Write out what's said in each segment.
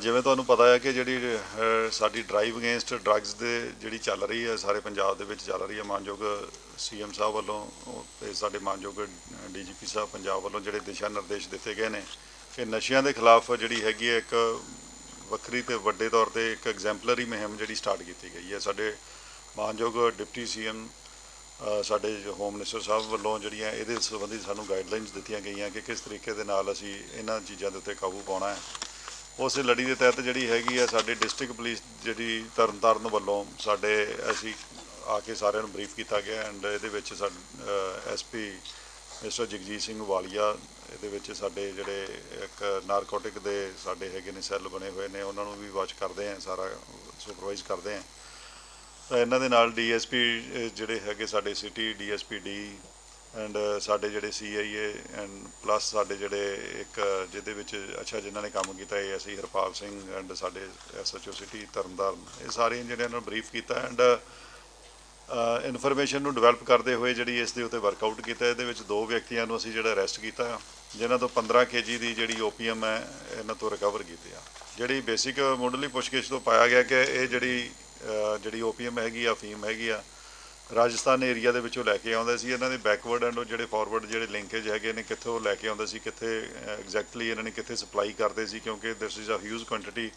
ਜਿਵੇਂ ਤੁਹਾਨੂੰ ਪਤਾ ਹੈ ਕਿ ਜਿਹੜੀ ਸਾਡੀ ਡਰਾਈਵ ਅਗੇਂਸਟ ਡਰੱਗਸ ਦੇ ਜਿਹੜੀ ਚੱਲ ਰਹੀ ਹੈ ਸਾਰੇ ਪੰਜਾਬ ਦੇ ਵਿੱਚ ਚੱਲ ਰਹੀ ਹੈ ਮਾਨਯੋਗ ਸੀਐਮ ਸਾਹਿਬ ਵੱਲੋਂ ਉਹ ਤੇ ਸਾਡੇ ਮਾਨਯੋਗ ਡੀਜੀਪੀ ਸਾਹਿਬ ਪੰਜਾਬ ਵੱਲੋਂ ਜਿਹੜੇ ਦਿਸ਼ਾ ਨਿਰਦੇਸ਼ ਦਿੱਤੇ ਗਏ ਨੇ ਕਿ ਨਸ਼ਿਆਂ ਦੇ ਖਿਲਾਫ ਜਿਹੜੀ ਹੈਗੀ ਹੈ ਇੱਕ ਵੱਖਰੀ ਤੇ ਵੱਡੇ ਤੌਰ ਤੇ ਇੱਕ ਐਗਜ਼ੈਂਪਲਰੀ ਮੁਹਿੰਮ ਜਿਹੜੀ ਸਟਾਰਟ ਕੀਤੀ ਗਈ ਹੈ। ਸਾਡੇ ਮਾਨਯੋਗ ਡਿਪਟੀ ਸੀਐਮ ਅ, ਸਾਡੇ ਹੋਮ ਮਿਨਿਸਟਰ ਸਾਹਿਬ ਵੱਲੋਂ ਜਿਹੜੀਆਂ ਇਹਦੇ ਸੰਬੰਧੀ ਸਾਨੂੰ ਗਾਈਡਲਾਈਨਸ ਦਿੱਤੀਆਂ ਗਈਆਂ ਕਿ ਕਿਸ ਤਰੀਕੇ ਦੇ ਨਾਲ ਅਸੀਂ ਇਹਨਾਂ ਚੀਜ਼ਾਂ ਦੇ ਉੱਤੇ ਕਾਬੂ ਪਾਉਣਾ ਹੈ। ਉਸ ਲੜੀ ਦੇ ਤਹਿਤ ਜਿਹੜੀ ਹੈਗੀ ਆ ਸਾਡੇ ਡਿਸਟ੍ਰਿਕਟ ਪੁਲਿਸ ਜਿਹੜੀ ਤਰਨਤਾਰਨ ਵੱਲੋਂ ਸਾਡੇ ਅਸੀਂ ਆ ਕੇ ਸਾਰਿਆਂ ਨੂੰ ਬਰੀਫ ਕੀਤਾ ਗਿਆ ਐਂਡ ਇਹਦੇ ਵਿੱਚ ਸਾਡੇ ਐਸਪੀ ਮਿਸਟਰ ਜਗਜੀਤ ਸਿੰਘ ਵਾਲੀਆ, ਇਹਦੇ ਵਿੱਚ ਸਾਡੇ ਜਿਹੜੇ ਇੱਕ ਨਾਰਕੋਟਿਕ ਦੇ ਸਾਡੇ ਹੈਗੇ ਨੇ ਸੈੱਲ ਬਣੇ ਹੋਏ ਨੇ, ਉਹਨਾਂ ਨੂੰ ਵੀ ਵਾਚ ਕਰਦੇ ਆ, ਸਾਰਾ ਸੁਪਰਵਾਈਜ਼ ਕਰਦੇ ਆ। ਤਾਂ ਇਹਨਾਂ ਦੇ ਨਾਲ ਡੀਐਸਪੀ ਜਿਹੜੇ ਹੈਗੇ ਸਾਡੇ city DSP D and uh, ਸਾਡੇ ਜਿਹੜੇ ਸੀਆਈਏ ਐਂਡ ਪਲੱਸ ਸਾਡੇ ਜਿਹੜੇ ਇੱਕ ਜਿਹਦੇ ਵਿੱਚ ਅੱਛਾ ਜਿਨ੍ਹਾਂ ਨੇ ਕੰਮ ਕੀਤਾ ਏਐਸਆਈ ਹਰਪਾਲ ਸਿੰਘ ਐਂਡ ਸਾਡੇ ਐਸਐਚਓ ਸਿਟੀ ਤਰਨਤਾਰਨ ਇਹ ਸਾਰੇ ਇੰਜੀਨੀਅਰਾਂ ਨੂੰ ਬਰੀਫ ਕੀਤਾ ਐਂਡ ਇਨਫੋਰਮੇਸ਼ਨ ਨੂੰ ਡਿਵੈਲਪ ਕਰਦੇ ਹੋਏ ਜਿਹੜੀ ਇਸ ਦੇ ਉੱਤੇ ਵਰਕਆਊਟ ਕੀਤਾ ਇਹਦੇ ਵਿੱਚ ਦੋ ਵਿਅਕਤੀਆਂ ਨੂੰ ਅਸੀਂ ਜਿਹੜਾ ਅਰੈਸਟ ਕੀਤਾ ਜਿਨ੍ਹਾਂ ਤੋਂ 15 ਕੇਜੀ ਦੀ ਜਿਹੜੀ ਓਪੀਐਮ ਹੈ ਇਹਨਾਂ ਤੋਂ ਰਿਕਵਰ ਕੀਤੀ ਆ। ਜਿਹੜੀ ਬੇਸਿਕ ਮੁੱਢਲੀ ਪੁੱਛਗਿੱਛ ਤੋਂ ਪਾਇਆ ਗਿਆ ਕਿ ਇਹ ਜਿਹੜੀ ਅ, ਜਿਹੜੀ ਓਪੀਐਮ ਹੈਗੀ ਆ ਫੀਮ ਹੈਗੀ ਆ ਰਾਜਸਥਾਨ ਏਰੀਆ ਦੇ ਵਿੱਚੋਂ ਲੈ ਕੇ ਆਉਂਦਾ ਸੀ, ਇਹਨਾਂ ਦੇ ਬੈਕਵਰਡ ਐਂਡ ਉਹ ਜਿਹੜੇ ਫਾਰਵਰਡ ਜਿਹੜੇ ਲਿੰਕੇਜ ਹੈਗੇ ਨੇ, ਕਿੱਥੋਂ ਲੈ ਕੇ ਆਉਂਦੇ ਸੀ, ਕਿੱਥੇ ਐਗਜ਼ੈਕਟਲੀ ਇਹਨਾਂ ਨੇ ਕਿੱਥੇ ਸਪਲਾਈ ਕਰਦੇ ਸੀ, ਕਿਉਂਕਿ this is a huge quantity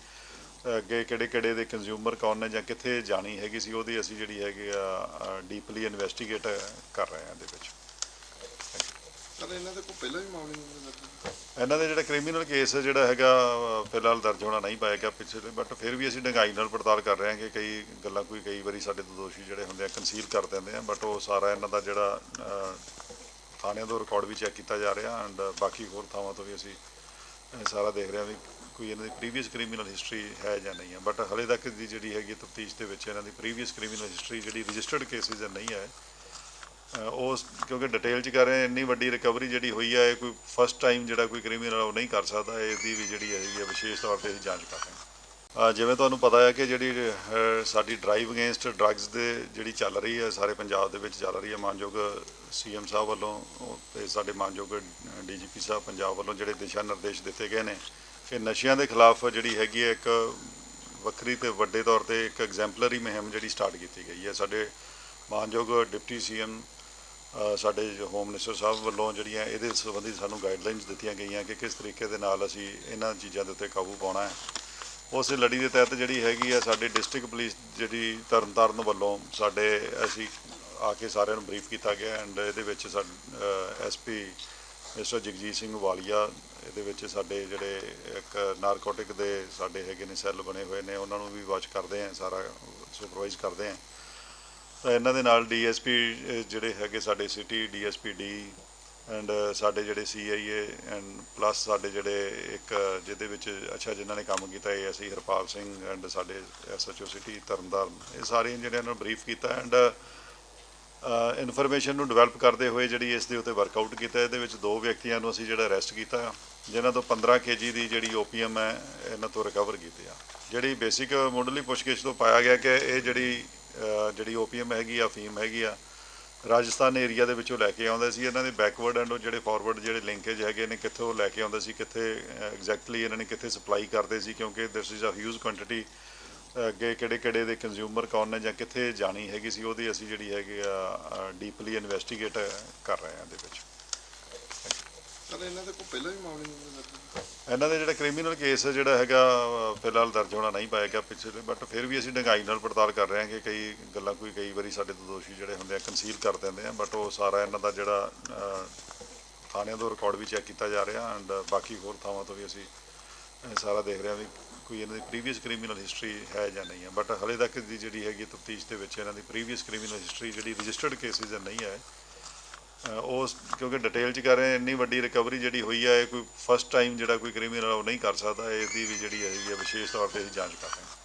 ਅੱਗੇ ਕਿਹੜੇ ਕਿਹੜੇ ਦੇ ਕੰਜ਼ਿਊਮਰ ਕੌਣ ਨੇ ਜਾਂ ਕਿੱਥੇ ਜਾਣੀ ਹੈਗੀ ਸੀ, ਉਹਦੀ ਅਸੀਂ ਜਿਹੜੀ ਹੈਗੀ ਆ ਡੀਪਲੀ ਇਨਵੈਸਟੀਗੇਟ ਕਰ ਰਹੇ ਹਾਂ ਇਹਦੇ ਵਿੱਚ। ਸਰ ਇਹਨਾਂ ਦੇ ਕੋਈ ਪਹਿਲਾਂ ਵੀ ਮਾਮਲੇ ਨਹੀਂ ਇਹਨਾਂ ਦੇ ਜਿਹੜਾ ਕ੍ਰਿਮੀਨਲ ਕੇਸ ਜਿਹੜਾ ਹੈਗਾ ਅ, ਫਿਲਹਾਲ ਦਰਜ ਹੋਣਾ ਨਹੀਂ ਪਾਇਆ ਗਿਆ ਪਿੱਛੇ ਬਟ ਫਿਰ ਵੀ ਅਸੀਂ ਡੰਗਾਈ ਨਾਲ ਪੜਤਾਲ ਕਰ ਰਹੇ ਹਾਂ ਕਿ ਕਈ ਗੱਲਾਂ ਕੋਈ ਕਈ ਵਾਰੀ ਸਾਡੇ ਤੋਂ ਦੋਸ਼ੀ ਜਿਹੜੇ ਹੁੰਦੇ ਆ ਕੰਸੀਲ ਕਰ ਦਿੰਦੇ ਆ ਬਟ ਉਹ ਸਾਰਾ ਇਹਨਾਂ ਦਾ ਜਿਹੜਾ ਅ, ਥਾਣਿਆਂ ਤੋਂ ਰਿਕਾਰਡ ਵੀ ਚੈੱਕ ਕੀਤਾ ਜਾ ਰਿਹਾ ਐਂਡ ਬਾਕੀ ਹੋਰ ਥਾਵਾਂ ਤੋਂ ਵੀ ਅਸੀਂ ਇਹ ਸਾਰਾ ਦੇਖ ਰਹੇ ਹਾਂ ਵੀ ਕੋਈ ਇਹਨਾਂ ਦੀ ਪ੍ਰੀਵੀਅਸ ਕ੍ਰਿਮੀਨਲ ਹਿਸਟਰੀ ਹੈ ਜਾਂ ਨਹੀਂ ਹੈ। ਬਟ ਹਲੇ ਤੱਕ ਦੀ ਜਿਹੜੀ ਹੈਗੀ ਤਫਤੀਸ਼ ਦੇ ਵਿੱਚ ਇਹਨਾਂ ਦੀ ਪ੍ਰੀਵੀਅਸ ਕ੍ਰਿਮੀਨਲ ਹਿਸਟਰੀ ਜਿਹੜੀ ਰਜਿਸਟਰਡ ਕੇਸਿਸ ਨਹੀਂ ਹੈ ਅ, ਉਸ ਕਿਉਂਕਿ ਡਿਟੇਲ ਚ ਕਰ ਰਹੇ ਇੰਨੀ ਵੱਡੀ ਰਿਕਵਰੀ ਜਿਹੜੀ ਹੋਈ ਹੈ ਇਹ ਕੋਈ ਫਸਟ ਟਾਈਮ ਜਿਹੜਾ ਕੋਈ ਕ੍ਰਿਮੀਨਲ ਉਹ ਨਹੀਂ ਕਰ ਸਕਦਾ ਇਹਦੀ ਵੀ ਜਿਹੜੀ ਹੈਗੀ ਹੈ ਵਿਸ਼ੇਸ਼ ਤੌਰ ਤੇ ਅਸੀਂ ਜਾਂਚ ਕਰ ਰਹੇ ਹਾਂ। ਜਿਵੇਂ ਤੁਹਾਨੂੰ ਪਤਾ ਹੈ ਕਿ ਜਿਹੜੀ ਸਾਡੀ ਡਰਾਈਵ ਅਗੇਂਸਟ ਡਰੱਗਸ ਦੇ ਜਿਹੜੀ ਚੱਲ ਰਹੀ ਹੈ ਸਾਰੇ ਪੰਜਾਬ ਦੇ ਵਿੱਚ ਚੱਲ ਰਹੀ ਹੈ ਮਾਨਯੋਗ ਸੀਐਮ ਸਾਹਿਬ ਵੱਲੋਂ ਉਹ ਤੇ ਸਾਡੇ ਮਾਨਯੋਗ ਡੀਜੀਪੀ ਸਾਹਿਬ ਪੰਜਾਬ ਵੱਲੋਂ ਜਿਹੜੇ ਦਿਸ਼ਾ ਨਿਰਦੇਸ਼ ਦਿੱਤੇ ਗਏ ਨੇ ਕਿ ਨਸ਼ਿਆਂ ਦੇ ਖਿਲਾਫ ਜਿਹੜੀ ਹੈਗੀ ਹੈ ਇੱਕ ਵੱਖਰੀ ਤੇ ਵੱਡੇ ਤੌਰ ਤੇ ਇੱਕ ਐਗਜ਼ੈਂਪਲਰੀ ਮੁਹਿੰਮ ਜਿਹੜੀ ਸਟਾਰਟ ਕੀਤੀ ਗਈ ਹੈ ਸਾਡੇ ਮਾਨਯੋਗ ਡਿਪਟੀ ਸੀਐਮ ਅ, ਸਾਡੇ ਹੋਮ ਮਿਨਿਸਟਰ ਸਾਹਿਬ ਵੱਲੋਂ ਜਿਹੜੀਆਂ ਇਹਦੇ ਸੰਬੰਧੀ ਸਾਨੂੰ ਗਾਈਡਲਾਈਨਸ ਦਿੱਤੀਆਂ ਗਈਆਂ ਕਿ ਕਿਸ ਤਰੀਕੇ ਦੇ ਨਾਲ ਅਸੀਂ ਇਹਨਾਂ ਚੀਜ਼ਾਂ ਦੇ ਉੱਤੇ ਕਾਬੂ ਪਾਉਣਾ ਹੈ। ਉਸ ਲੜੀ ਦੇ ਤਹਿਤ ਜਿਹੜੀ ਹੈਗੀ ਆ ਸਾਡੇ ਡਿਸਟ੍ਰਿਕਟ ਪੁਲਿਸ ਜਿਹੜੀ ਤਰਨਤਾਰਨ ਵੱਲੋਂ ਸਾਡੇ ਅਸੀਂ ਆ ਕੇ ਸਾਰਿਆਂ ਨੂੰ ਬਰੀਫ ਕੀਤਾ ਗਿਆ ਐਂਡ ਇਹਦੇ ਵਿੱਚ ਸਾਡੇ ਐਸਪੀ ਮਿਸਟਰ ਜਗਜੀਤ ਸਿੰਘ ਵਾਲੀਆ, ਇਹਦੇ ਵਿੱਚ ਸਾਡੇ ਜਿਹੜੇ ਇੱਕ ਨਾਰਕੋਟਿਕ ਦੇ ਸਾਡੇ ਹੈਗੇ ਨੇ ਸੈੱਲ ਬਣੇ ਹੋਏ ਨੇ, ਉਹਨਾਂ ਨੂੰ ਵੀ ਵਾਚ ਕਰਦੇ ਆ ਸਾਰਾ ਸੁਪਰਵਾਈਜ਼ ਕਰਦੇ ਆ ਤਾਂ ਇਹਨਾਂ ਦੇ ਨਾਲ ਡੀਐਸਪੀ ਜਿਹੜੇ ਹੈਗੇ ਸਾਡੇ ਸਿਟੀ ਡੀਐਸਪੀ ਡੀ ਐਂਡ ਸਾਡੇ ਜਿਹੜੇ ਸੀਆਈਏ ਐਂਡ ਪਲੱਸ ਸਾਡੇ ਜਿਹੜੇ ਇੱਕ ਜਿਹਦੇ ਵਿੱਚ ਅੱਛਾ ਜਿਨ੍ਹਾਂ ਨੇ ਕੰਮ ਕੀਤਾ ਏਐਸਆਈ ਹਰਪਾਲ ਸਿੰਘ ਐਂਡ ਸਾਡੇ ਐਸਐਚਓ ਸਿਟੀ ਤਰਨਤਾਰਨ, ਇਹ ਸਾਰੇ ਇੰਜੀਨੀਅਰਾਂ ਨੂੰ ਬਰੀਫ ਕੀਤਾ ਐਂਡ ਇਨਫੋਰਮੇਸ਼ਨ ਨੂੰ ਡਿਵੈਲਪ ਕਰਦੇ ਹੋਏ ਜਿਹੜੀ ਇਸ ਦੇ ਉੱਤੇ ਵਰਕਆਊਟ ਕੀਤਾ, ਇਹਦੇ ਵਿੱਚ ਦੋ ਵਿਅਕਤੀਆਂ ਨੂੰ ਅਸੀਂ ਜਿਹੜਾ ਅਰੈਸਟ ਕੀਤਾ, ਜਿਨ੍ਹਾਂ ਤੋਂ 15 ਕੇਜੀ ਦੀ ਜਿਹੜੀ ਓਪੀਐਮ ਹੈ, ਇਹਨਾਂ ਤੋਂ ਰਿਕਵਰ ਕੀਤੀ ਆ। ਜਿਹੜੀ ਬੇਸਿਕ ਮੁੱਢਲੀ ਪੁੱਛਗਿੱਛ ਤੋਂ ਪਾਇਆ ਗਿਆ ਕਿ ਇਹ ਜਿਹੜੀ ਜਿਹੜੀ ਓਪੀਐਮ ਹੈਗੀ ਆ ਫੀਮ ਹੈਗੀ ਆ, ਰਾਜਸਥਾਨ ਏਰੀਆ ਦੇ ਵਿੱਚੋਂ ਲੈ ਕੇ ਆਉਂਦੇ ਸੀ। ਇਹਨਾਂ ਦੇ ਬੈਕਵਰਡ ਐਂਡ ਜਿਹੜੇ ਫਾਰਵਰਡ ਜਿਹੜੇ ਲਿੰਕੇਜ ਹੈਗੇ ਨੇ, ਕਿੱਥੋਂ ਲੈ ਕੇ ਆਉਂਦੇ ਸੀ, ਕਿੱਥੇ ਐਗਜ਼ੈਕਟਲੀ ਇਹਨਾਂ ਨੇ ਕਿੱਥੇ ਸਪਲਾਈ ਕਰਦੇ ਸੀ, ਕਿਉਂਕਿ this is a huge quantity ਅੱਗੇ ਕਿਹੜੇ ਕਿਹੜੇ ਦੇ ਕੰਜ਼ਿਊਮਰ ਕੌਣ ਨੇ ਜਾਂ ਕਿੱਥੇ ਜਾਣੀ ਹੈਗੀ ਸੀ, ਉਹਦੀ ਅਸੀਂ ਜਿਹੜੀ ਹੈਗੀ ਆ ਡੀਪਲੀ ਇਨਵੈਸਟੀਗੇਟ ਕਰ ਰਹੇ ਹਾਂ ਇਹਦੇ ਵਿੱਚ। ਸਰ, ਇਹਨਾਂ ਦੇ ਕੋਈ ਪਹਿਲਾਂ ਵੀ ਮਾਮਲੇ ਨਹੀਂ ਲੱਗੇ ਇਹਨਾਂ ਦੇ ਜਿਹੜਾ ਕ੍ਰਿਮੀਨਲ ਕੇਸ ਜਿਹੜਾ ਹੈਗਾ ਫਿਲਹਾਲ ਦਰਜ ਹੋਣਾ ਨਹੀਂ ਪਾਇਆ ਗਿਆ ਪਿੱਛੇ ਬਟ ਫਿਰ ਵੀ ਅਸੀਂ ਡੰਗਾਈ ਨਾਲ ਪੜਤਾਲ ਕਰ ਰਹੇ ਹਾਂ ਕਿ ਕਈ ਗੱਲਾਂ ਕੋਈ, ਕਈ ਵਾਰੀ ਸਾਡੇ ਤੋਂ ਦੋਸ਼ੀ ਜਿਹੜੇ ਹੁੰਦੇ ਆ ਕਨਸੀਲ ਕਰ ਦਿੰਦੇ ਆ ਬਟ ਉਹ ਸਾਰਾ ਇਹਨਾਂ ਦਾ ਜਿਹੜਾ ਥਾਣਿਆਂ ਤੋਂ ਰਿਕਾਰਡ ਵੀ ਚੈੱਕ ਕੀਤਾ ਜਾ ਰਿਹਾ ਐਂਡ ਬਾਕੀ ਹੋਰ ਥਾਵਾਂ ਤੋਂ ਵੀ ਅਸੀਂ ਸਾਰਾ ਦੇਖ ਰਹੇ ਹਾਂ ਵੀ ਕੋਈ ਇਹਨਾਂ ਦੀ ਪ੍ਰੀਵੀਅਸ ਕ੍ਰਿਮੀਨਲ ਹਿਸਟਰੀ ਹੈ ਜਾਂ ਨਹੀਂ ਹੈ। ਬਟ ਹਲੇ ਤੱਕ ਦੀ ਜਿਹੜੀ ਹੈਗੀ ਤਫਤੀਸ਼ ਦੇ ਵਿੱਚ ਇਹਨਾਂ ਦੀ ਪ੍ਰੀਵੀਅਸ ਕ੍ਰਿਮੀਨਲ ਹਿਸਟਰੀ ਜਿਹੜੀ ਰਜਿਸਟਰਡ ਕੇਸਿਸ ਨਹੀਂ ਹੈ। ਉਸ ਕਿਉਂਕਿ ਡਿਟੇਲ ਚ ਕਰ ਰਹੇ ਇੰਨੀ ਵੱਡੀ ਰਿਕਵਰੀ ਜਿਹੜੀ ਹੋਈ ਹੈ ਇਹ ਕੋਈ ਫਸਟ ਟਾਈਮ ਜਿਹੜਾ ਕੋਈ ਕ੍ਰਿਮੀਨਲ ਉਹ ਨਹੀਂ ਕਰ ਸਕਦਾ, ਇਹਦੀ ਵੀ ਜਿਹੜੀ ਹੈਗੀ ਹੈ ਵਿਸ਼ੇਸ਼ ਤੌਰ ਤੇ ਅਸੀਂ ਜਾਂਚ ਕਰ ਰਹੇ ਹਾਂ।